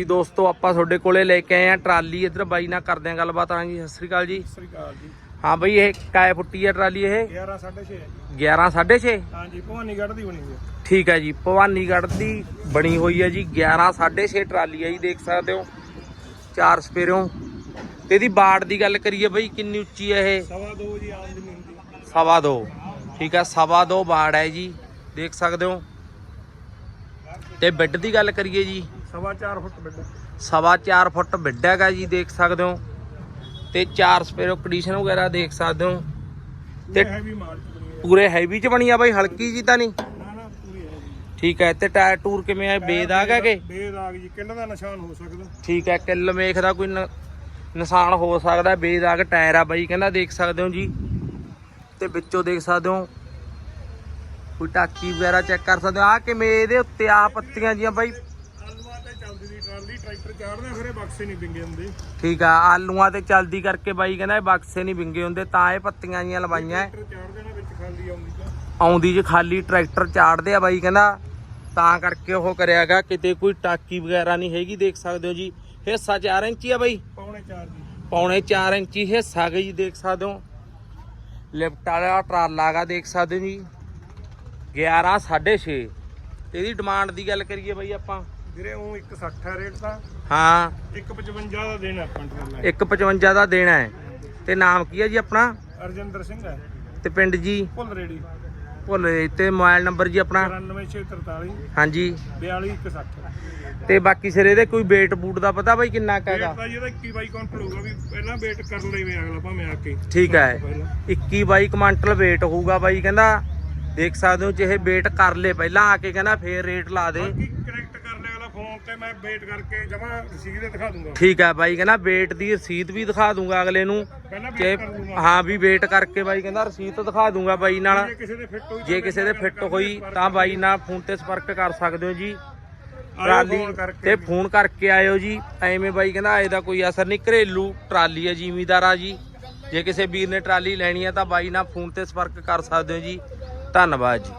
ਜੀ ਦੋਸਤੋ ਆਪਾਂ ਤੁਹਾਡੇ ਕੋਲੇ ਲੈ ਕੇ ਆਏ ਆ ਟਰਾਲੀ। ਇੱਧਰ ਬਾਈ ਨਾਲ ਕਰਦੇ ਆ ਗੱਲਬਾਤ ਆਂ ਜੀ ਸਤਿ ਸ੍ਰੀ ਅਕਾਲ ਜੀ। ਸ੍ਰੀ ਅਕਾਲ ਜੀ। ਹਾਂ ਬਈ ਇਹ ਕਾਏ ਫੁੱਟੀ ਆ ਟਰਾਲੀ ਇਹ? 11 6.5 11 6.5 ਹਾਂਜੀ ਭਵਾਨੀਗੜ੍ਹ ਦੀ ਬਣੀ ਹੋਈ ਹੈ ਠੀਕ ਹੈ ਜੀ ਭਵਾਨੀਗੜ੍ਹ ਦੀ ਬਣੀ ਹੋਈ ਹੈ ਜੀ 11 6.5 ਟਰਾਲੀ ਹੈ ਜੀ ਦੇਖ ਸਕਦੇ ਹੋ। ਚਾਰ ਸਪੇਰਿਓਂ। ਤੇ ਇਹਦੀ ਬਾੜ ਦੀ ਗੱਲ ਕਰੀਏ ਬਈ ਕਿੰਨੀ ਉੱਚੀ ਹੈ ਇਹ? ਸਵਾ ਦੋ ਜੀ ਆਮਦਨੀ ਹੁੰਦੀ ਸਵਾ ਦੋ। ਠੀਕ ਹੈ ਸਵਾ ਦੋ ਬਾੜ ਹੈ ਜੀ ਦੇਖ ਸਕਦੇ ਹੋ। ਤੇ ਬੈੱਡ ਦੀ ਗੱਲ ਕਰੀਏ ਜੀ ਸਵਾ 4 ਫੁੱਟ ਵੱਡਾ ਸਵਾ 4 ਫੁੱਟ ਬੈੱਡ ਹੈਗਾ ਜੀ ਦੇਖ ਸਕਦੇ ਹੋ। ਤੇ ਚਾਰ ਸਪੇਰੋ ਕੰਡੀਸ਼ਨ ਵਗੈਰਾ ਦੇਖ ਸਕਦੇ ਹੋ। ਤੇ ਹੈਵੀ ਮਾਲ ਪੂਰੇ ਹੈਵੀ ਚ ਬਣੀ ਆ ਬਾਈ ਹਲਕੀ ਜੀ ਤਾਂ ਨਹੀਂ? ਨਾ ਨਾ ਪੂਰੀ ਹੈ ਜੀ ਠੀਕ ਹੈ ਤੇ ਟਾਇਰ ਟੂਰ ਕਿਵੇਂ ਆ? ਬੇਦਾਗ ਹੈਗੇ ਬੇਦਾਗ ਜੀ ਕਿੱਲ ਦਾ ਨਿਸ਼ਾਨ ਹੋ ਸਕਦਾ। ਠੀਕ ਹੈ ਕਿੱਲ ਮੇਖ ਦਾ ਕੋਈ ਨਿਸ਼ਾਨ ਹੋ ਸਕਦਾ ਬੇਦਾਗ ਟਾਇਰ ਆ ਬਾਈ ਕਹਿੰਦਾ ਦੇਖ ਸਕਦੇ ਹੋ ਜੀ। ਤੇ ਵਿੱਚੋਂ ਦੇਖ ਸਕਦੇ ਹੋ। ਕੋਈ ਟਾਕੀ ਵਗੈਰਾ ਚੈੱਕ ਕਰ ਸਕਦੇ ਹੋ। ਆ ਕਿਵੇਂ ਇਹਦੇ ਉੱਤੇ ਆ ਪੱਤੀਆਂ ਜੀਆਂ ਬਾਈ ਚੱਲਦੀ ਦੀ ਟਰਾਲੀ ਟਰੈਕਟਰ ਚਾੜਦੇ ਫਿਰ ਇਹ ਬਕਸੇ ਨਹੀਂ ਵਿੰਗੇ ਹੁੰਦੇ। ਠੀਕ ਆ ਆਲੂਆਂ ਤੇ ਚਲਦੀ ਕਰਕੇ ਬਾਈ ਕਹਿੰਦਾ ਇਹ ਬਕਸੇ ਨਹੀਂ ਵਿੰਗੇ ਹੁੰਦੇ ਤਾਂ ਇਹ ਪੱਤੀਆਂ ਜੀਆਂ ਲਵਾਈਆਂ। ਹੈ। ਟਰੈਕਟਰ ਚਾੜ ਦੇਣਾ ਵਿੱਚ ਖਾਲੀ ਆਉਂਦੀ ਤਾਂ। ਆਉਂਦੀ ਚ ਖਾਲੀ ਟਰੈਕਟਰ ਚਾੜਦੇ ਆ ਬਾਈ ਕਹਿੰਦਾ ਤਾਂ ਕਰਕੇ ਉਹ ਕਰਿਆਗਾ ਕਿਤੇ ਕੋਈ ਟਾਕੀ ਵਗੈਰਾ ਨਹੀਂ ਹੈਗੀ ਦੇਖ ਸਕਦੇ ਹੋ ਜੀ। ਹਿੱਸਾ 4 ਇੰਚੀ ਆ ਬਾਈ। ਪੌਣੇ 4 ਜੀ ਪੌਣੇ 4 ਇੰਚੀ ਹਿੱਸਾ ਗਈ ਜੀ ਦੇਖ ਸਕਦੇ ਹੋ। ਲਿਫਟ ਵਾਲਾ ਟਰਾਲਾ ਗਾ ਦੇਖ ਸਕਦੇ ਹੋ ਜੀ। 11 6.5 ਤੇ ਇਹਦੀ ਡਿਮਾਂਡ ਦੀ ਗੱਲ ਕਰੀਏ ਬਾਈ ਆਪਾਂ। ਵੀਰੇ ਉਹ 160 ਹੈ ਰੇਟ ਦਾ ਹਾਂ। 155 ਦਾ ਦੇਣਾ ਆਪਾਂ ਟਰਾਲਾ 155 ਦਾ ਦੇਣਾ ਹੈ। ਤੇ ਨਾਮ ਕੀ ਹੈ ਜੀ ਆਪਣਾ? ਅਰਜਿੰਦਰ ਸਿੰਘ ਹੈ। ਤੇ ਪਿੰਡ ਜੀ? ਭੁੱਲ ਰੇੜੀ ਭੁੱਲ ਤੇ ਮੋਬਾਈਲ ਨੰਬਰ ਜੀ ਆਪਣਾ? 94643 ਹਾਂਜੀ। 42160 ਤੇ ਬਾਕੀ ਸਿਰੇ ਦੇ ਕੋਈ ਵੇਟ ਬੂਟ ਦਾ ਪਤਾ ਬਾਈ ਕਿੰਨਾ ਕੁ ਵੇਟ ਹੈਗਾ? ਦਾ ਜਿਹਦਾ 21 ਬਾਈ ਕਾਊਂਟਰ ਹੋਊਗਾ ਵੀ ਪਹਿਲਾਂ ਵੇਟ ਕਰ ਲਈਵੇ ਅਗਲਾ ਭਾਵੇਂ ਆ ਕੇ। ਠੀਕ ਹੈ। ਪਹਿਲਾਂ। 21 22 ਕੁਆਂਟਲ weight ਹੋਊਗਾ ਬਾਈ ਕਹਿੰਦਾ ਦੇਖ ਸਕਦੇ ਹੋ ਜੇ ਇਹ weight ਕਰ ਲੇ ਪਹਿਲਾਂ ਆ ਕੇ ਕਹਿੰਦਾ ਫੇਰ ਰੇਟ ਲਾ ਦੇ ਬਾਕੀ ਕਨੈਕਟ ਕਰ ਲਿਆ ਅਗਲਾ ਫੋਨ ਤੇ ਮੈਂ ਵੇਟ ਕਰਕੇ ਜਮਾ ਰਸੀਦ ਦਿਖਾ ਦੂੰਗਾ। ਠੀਕ ਹੈ ਬਾਈ ਕਹਿੰਦਾ weight ਦੀ ਰਸੀਦ ਵੀ ਦਿਖਾ ਦੂੰਗਾ ਅਗਲੇ ਨੂੰ। ਪਹਿਲਾਂ ਵੇਟ ਕਰ ਹਾਂ ਵੀ weight ਕਰਕੇ ਬਾਈ ਕਹਿੰਦਾ ਰਸੀਦ ਦਿਖਾ ਦੂੰਗਾ ਬਾਈ ਨਾਲ। ਜੇ ਕਿਸੇ ਦੇ ਫਿੱਟ ਹੋਈ ਜੇ ਕਿਸੇ ਦੇ ਫਿੱਟ ਹੋਈ ਤਾਂ ਬਾਈ ਨਾਲ ਫੋਨ ਤੇ ਸੰਪਰਕ ਕਰ ਸਕਦੇ ਹੋ ਜੀ। ਟਰਾਲੀ ਤੇ ਫੋਨ ਕਰਕੇ ਆਇਓ ਜੀ। ਐਵੇਂ ਬਾਈ ਕਹਿੰਦਾ ਇਹਦਾ ਕੋਈ ਅਸਰ ਨਹੀਂ। ਘਰੇਲੂ ਟਰਾਲੀ ਹੈ ਜ਼ਿਮੀਦਾਰਾ ਜੀ। ਜੇ ਕਿਸੇ ਵੀਰ ਨੇ ਟਰਾਲੀ ਲੈਣੀ ਹੈ ਤਾਂ ਬਾਈ ਨਾਲ ਫੋਨ ਤੇ ਸੰਪਰਕ ਕਰ ਸਕਦੇ ਹੋ ਜੀ। ਧੰਨਵਾਦ ਜੀ।